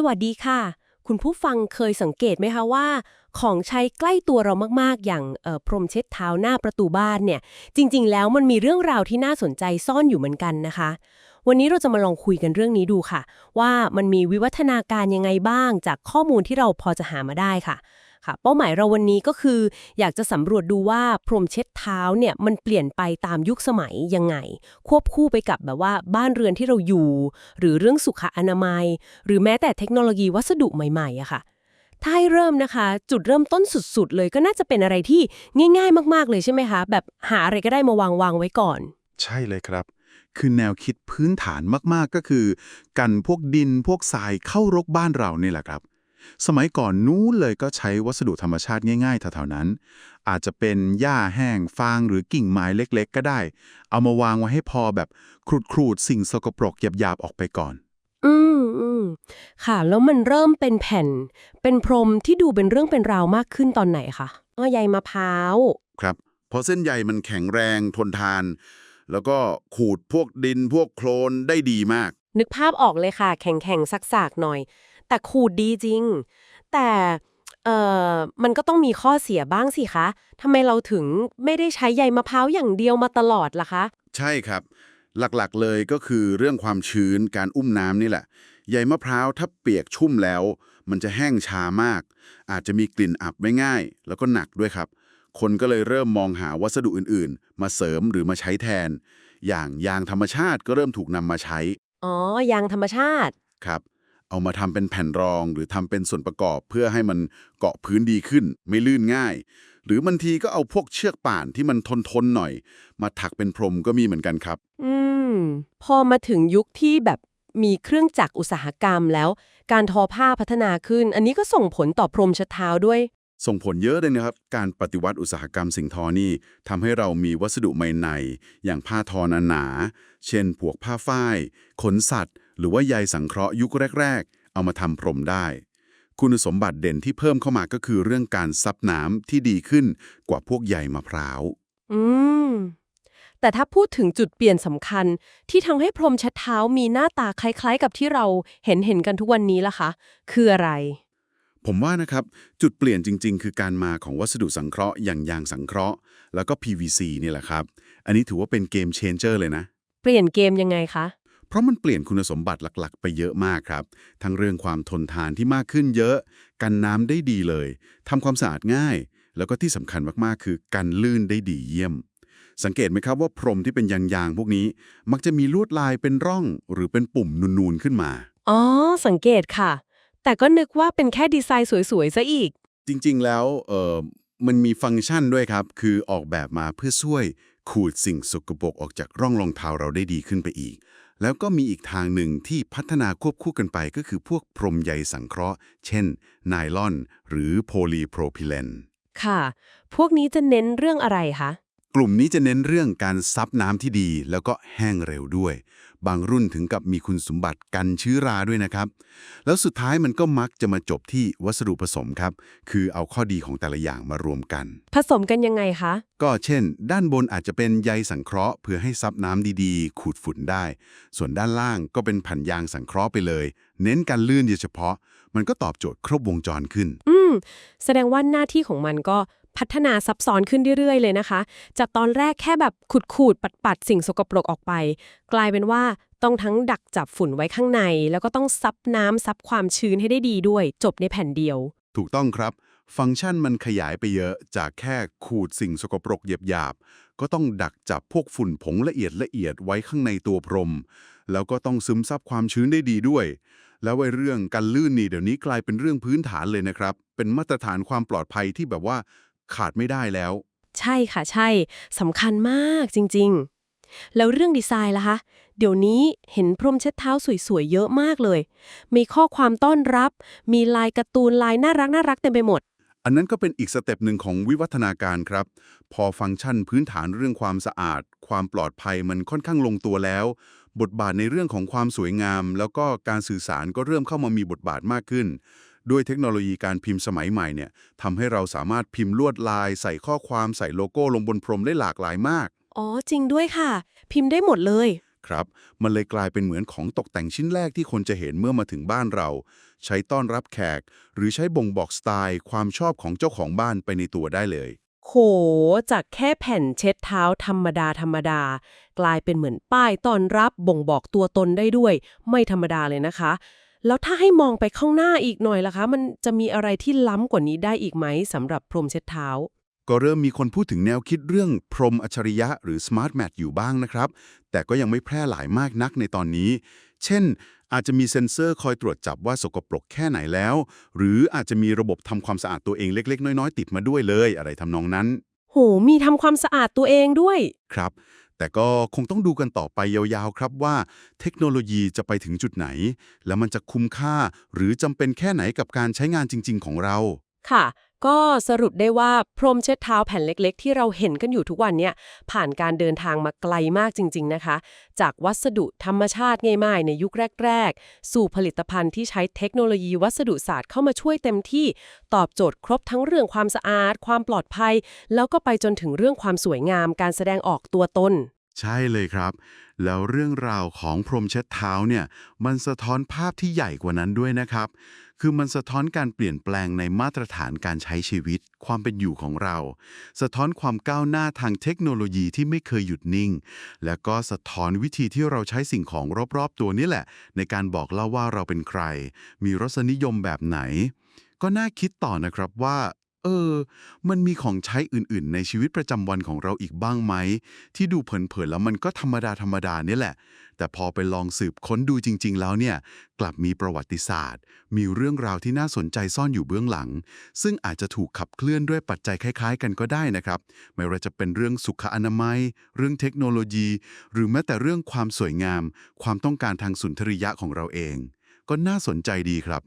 สวัสดีค่ะ คุณผู้ฟังเคยสังเกตไหมคะว่า ของใช้ใกล้ตัวเรามากๆ อย่างออพรมเช็ดเท้าหน้าประตูบ้านเนี่ย จริง ๆ แล้วมันมีเรื่องราวที่น่าสนใจซ่อนอยู่เหมือนกันนะคะ วันนี้เราจะมาลองคุยกันเรื่องนี้ดูค่ะ ว่ามันมีวิวัฒนาการยังไงบ้างจากข้อมูลที่เราพอจะหามาได้ค่ะ ค่ะ เป้าหมายเราวันนี้ก็คือ อยากจะสำรวจดูว่าพรมเช็ดเท้าเนี่ยมันเปลี่ยนไปตามยุคสมัยยังไง ควบคู่ไปกับแบบว่าบ้านเรือนที่เราอยู่ หรือเรื่องสุขอนามัย หรือแม้แต่เทคโนโลยีวัสดุใหม่ๆอะค่ะถ้าให้เริ่มนะคะ จุดเริ่มต้นสุดๆ เลยก็น่าจะเป็นอะไรที่ง่ายๆ มากๆเลยใช่ไหมคะ แบบหาอะไรก็ได้มาวางวางไว้ก่อน ใช่เลยครับ คือแนวคิดพื้นฐานมากๆก็คือ กันพวกดินพวกทรายเข้ารกบ้านเรานี่แหละครับ สมัยก่อนนู้นเลยก็ใช้วัสดุธรรมชาติง่ายๆแถวๆนั้น อาจจะเป็นหญ้าแห้งฟางหรือกิ่งไม้เล็กๆ ก็ได้ เอามาวางไว้ให้พอแบบครูดๆ สิ่งสกปรกหยาบๆ ออกไปก่อน อืมอืมค่ะ แล้วมันเริ่มเป็นแผ่น เป็นพรมที่ดูเป็นเรื่องเป็นราวมากขึ้นตอนไหนคะอ๋อใยมะพร้าวครับเพราะเส้นใยมันแข็งแรงทนทาน แล้วก็ขูดพวกดินพวกโคลนได้ดีมาก นึกภาพออกเลยค่ะ แข็งๆสักๆหน่อย แต่ขูดดีจริง แต่เอ่อมันก็ต้องมีข้อเสียบ้างสิคะทำไมเราถึงไม่ได้ใช้ใยมะพร้าวอย่างเดียวมาตลอดล่ะคะ ใช่ครับ หลักๆเลยก็คือเรื่องความชื้นการอุ้มน้ำนี่แหละใยมะพร้าวถ้าเปียกชุ่มแล้ว มันจะแห้งช้ามาก อาจจะมีกลิ่นอับไม่ง่าย แล้วก็หนักด้วยครับ คนก็เลยเริ่มมองหาวัสดุอื่นๆ มาเสริมหรือมาใช้แทน อย่างยางธรรมชาติก็เริ่มถูกนำมาใช้ อ๋อ ยางธรรมชาติ ครับ เอามาทำเป็นแผ่นรองหรือทำเป็นส่วนประกอบเพื่อให้มันเกาะพื้นดีขึ้น ไม่ลื่นง่าย หรือบางทีก็เอาพวกเชือกป่านที่มันทนทนๆหน่อย มาถักเป็นพรมก็มีเหมือนกันครับ อืม พอมาถึงยุคที่แบบมีเครื่องจักรอุตสาหกรรมแล้ว การทอผ้าพัฒนาขึ้น อันนี้ก็ส่งผลต่อพรมเช็ดเท้าด้วย ส่งผลเยอะเลยนะครับ การปฏิวัติอุตสาหกรรมสิ่งทอนี่ทำให้เรามีวัสดุใหม่ในอย่างผ้าทอหนาๆเช่น พวกผ้าฝ้าย ขนสัตว์ หรือว่าใยสังเคราะห์ยุคแรก ๆ เอามาทำพรมได้ คุณสมบัติเด่นที่เพิ่มเข้ามาก็คือเรื่องการซับน้ำที่ดีขึ้นกว่าพวกใยมะพร้าว อืม แต่ถ้าพูดถึงจุดเปลี่ยนสำคัญที่ทำให้พรมเช็ดเท้ามีหน้าตาคล้าย ๆ กับที่เราเห็นเห็นๆกันทุกวันนี้ล่ะคะ คืออะไร ผมว่านะครับ จุดเปลี่ยนจริง ๆ คือการมาของวัสดุสังเคราะห์อย่างยางสังเคราะห์ แล้วก็ PVC นี่แหละครับ อันนี้ถือว่าเป็นเกมเชนเจอร์เลยนะ เปลี่ยนเกมยังไงคะ เพราะมันเปลี่ยนคุณสมบัติหลักๆ ไปเยอะมากครับ ทั้งเรื่องความทนทานที่มากขึ้นเยอะ กันน้ำได้ดีเลยทำความสะอาดง่าย แล้วก็ที่สำคัญมากๆ คือกันลื่นได้ดีเยี่ยม สังเกตไหมครับว่าพรมที่เป็นยางๆพวกนี้ มักจะมีลวดลายเป็นร่อง หรือเป็นปุ่มนูนๆขึ้นมา อ๋อ สังเกตค่ะ แต่ก็นึกว่าเป็นแค่ดีไซน์สวยๆซะอีก จริงๆ แล้วเออมันมีฟังก์ชันด้วยครับ คือออกแบบมาเพื่อช่วยขูดสิ่งสกปรกออกจากร่องรองเท้าเราได้ดีขึ้นไปอีก แล้วก็มีอีกทางหนึ่งที่พัฒนาควบคู่กันไปก็คือพวกพรมใยสังเคราะห์ เช่น ไนลอน หรือโพลีโพรพิเลน ค่ะ พวกนี้จะเน้นเรื่องอะไรคะ ลุ่มนี้จะเน้นเรื่องการซับน้ำที่ดี แล้วก็แห้งเร็วด้วย บางรุ่นถึงกับมีคุณสมบัติกันเชื้อราด้วยนะครับ แล้วสุดท้ายมันก็มักจะมาจบที่วัสดุผสมครับ คือเอาข้อดีของแต่ละอย่างมารวมกัน ผสมกันยังไงคะ ก็เช่น ด้านบนอาจจะเป็นใยสังเคราะห์เพื่อให้ซับน้ำดีๆ ขูดฝุ่นได้ ส่วนด้านล่างก็เป็นแผ่นยางสังเคราะห์ไปเลย เน้นการลื่นโดยเฉพาะ มันก็ตอบโจทย์ครบวงจรขึ้น อืม แสดงว่าหน้าที่ของมันก็ พัฒนาซับซ้อนขึ้นเรื่อยๆ เลยนะคะ จากตอนแรกแค่แบบขูดขูดปัดปัดๆสิ่งสกปรกออกไป กลายเป็นว่าต้องทั้งดักจับฝุ่นไว้ข้างใน แล้วก็ต้องซับน้ำซับความชื้นให้ได้ดีด้วย จบในแผ่นเดียว ถูกต้องครับ ฟังก์ชันมันขยายไปเยอะ จากแค่ขูดสิ่งสกปรกหยาบๆก็ต้องดักจับพวกฝุ่นผงละเอียดละเอียดไว้ข้างในตัวพรม แล้วก็ต้องซึมซับความชื้นได้ดีด้วย แล้วไอ้เรื่องการลื่นนี่เดี๋ยวนี้กลายเป็นเรื่องพื้นฐานเลยนะครับ เป็นมาตรฐานความปลอดภัยที่แบบว่า ขาดไม่ได้แล้ว ใช่ค่ะใช่สำคัญมากจริง ๆ แล้วเรื่องดีไซน์ล่ะคะ เดี๋ยวนี้เห็นพรมเช็ดเท้าสวยๆ เยอะมากเลย มีข้อความต้อนรับ มีลายการ์ตูนลายน่ารักน่ารักๆเต็มไปหมด อันนั้นก็เป็นอีกสเต็ปหนึ่งของวิวัฒนาการครับ พอฟังก์ชันพื้นฐานเรื่องความสะอาด ความปลอดภัยมันค่อนข้างลงตัวแล้ว บทบาทในเรื่องของความสวยงาม แล้วก็การสื่อสารก็เริ่มเข้ามามีบทบาทมากขึ้น ด้วยเทคโนโลยีการพิมพ์สมัยใหม่เนี่ยทำให้เราสามารถพิมพ์ลวดลาย ใส่ข้อความใส่โลโก้ลงบนพรมได้หลากหลายมาก อ๋อ จริงด้วยค่ะ พิมพ์ได้หมดเลย ครับ มันเลยกลายเป็นเหมือนของตกแต่งชิ้นแรกที่คนจะเห็นเมื่อมาถึงบ้านเรา ใช้ต้อนรับแขก หรือใช้บ่งบอกสไตล์ ความชอบของเจ้าของบ้านไปในตัวได้เลย โห จากแค่แผ่นเช็ดเท้าธรรมดาธรรมดา กลายเป็นเหมือนป้ายต้อนรับบ่งบอกตัวตนได้ด้วย ไม่ธรรมดาเลยนะคะ แล้วถ้าให้มองไปข้างหน้าอีกหน่อยล่ะคะ มันจะมีอะไรที่ล้ำกว่านี้ได้อีกไหมสำหรับพรมเช็ดเท้า ก็เริ่มมีคนพูดถึงแนวคิดเรื่องพรมอัจฉริยะหรือ Smart Mat อยู่บ้างนะครับ แต่ก็ยังไม่แพร่หลายมากนักในตอนนี้ เช่น อาจจะมีเซ็นเซอร์คอยตรวจจับว่าสกปรกแค่ไหนแล้ว หรืออาจจะมีระบบทำความสะอาดตัวเองเล็ก ๆ น้อย ๆ ติดมาด้วยเลย อะไรทำนองนั้น โห มีทำความสะอาดตัวเองด้วย ครับ แต่ก็คงต้องดูกันต่อไปยาวๆครับว่า เทคโนโลยีจะไปถึงจุดไหน แล้วมันจะคุ้มค่า หรือจำเป็นแค่ไหนกับการใช้งานจริง ๆ ของเรา ค่ะ ก็สรุปได้ว่าพรมเช็ดเท้าแผ่นเล็กๆ ที่เราเห็นกันอยู่ทุกวันเนี่ยผ่านการเดินทางมาไกลมากจริง ๆนะคะ จากวัสดุธรรมชาติง่ายๆ ในยุคแรก ๆ สู่ผลิตภัณฑ์ที่ใช้เทคโนโลยีวัสดุศาสตร์เข้ามาช่วยเต็มที่ตอบโจทย์ครบทั้งเรื่องความสะอาด ความปลอดภัย แล้วก็ไปจนถึงเรื่องความสวยงาม การแสดงออกตัวตน ใช่เลยครับ แล้วเรื่องราวของพรมเช็ดเท้าเนี่ยมันสะท้อนภาพที่ใหญ่กว่านั้นด้วยนะครับ คือมันสะท้อนการเปลี่ยนแปลงในมาตรฐานการใช้ชีวิต ความเป็นอยู่ของเรา สะท้อนความก้าวหน้าทางเทคโนโลยีที่ไม่เคยหยุดนิ่ง แล้วก็สะท้อนวิธีที่เราใช้สิ่งของรอบๆ ตัวนี่แหละ ในการบอกเล่าว่าเราเป็นใคร มีรสนิยมแบบไหนก็น่าคิดต่อนะครับว่า เออ มันมีของใช้อื่นๆ ในชีวิตประจำวันของเราอีกบ้างไหม ที่ดูเผินๆแล้วมันก็ธรรมดาธรรมดาเนี่ยแหละ แต่พอไปลองสืบค้นดูจริง ๆ แล้วเนี่ย กลับมีประวัติศาสตร์ มีเรื่องราวที่น่าสนใจซ่อนอยู่เบื้องหลัง ซึ่งอาจจะถูกขับเคลื่อนด้วยปัจจัยคล้าย ๆ กันก็ได้นะครับ ไม่ว่าจะเป็นเรื่องสุขอนามัย เรื่องเทคโนโลยี หรือแม้แต่เรื่องความสวยงาม ความต้องการทางสุนทรียะของเราเอง ก็น่าสนใจดีครับ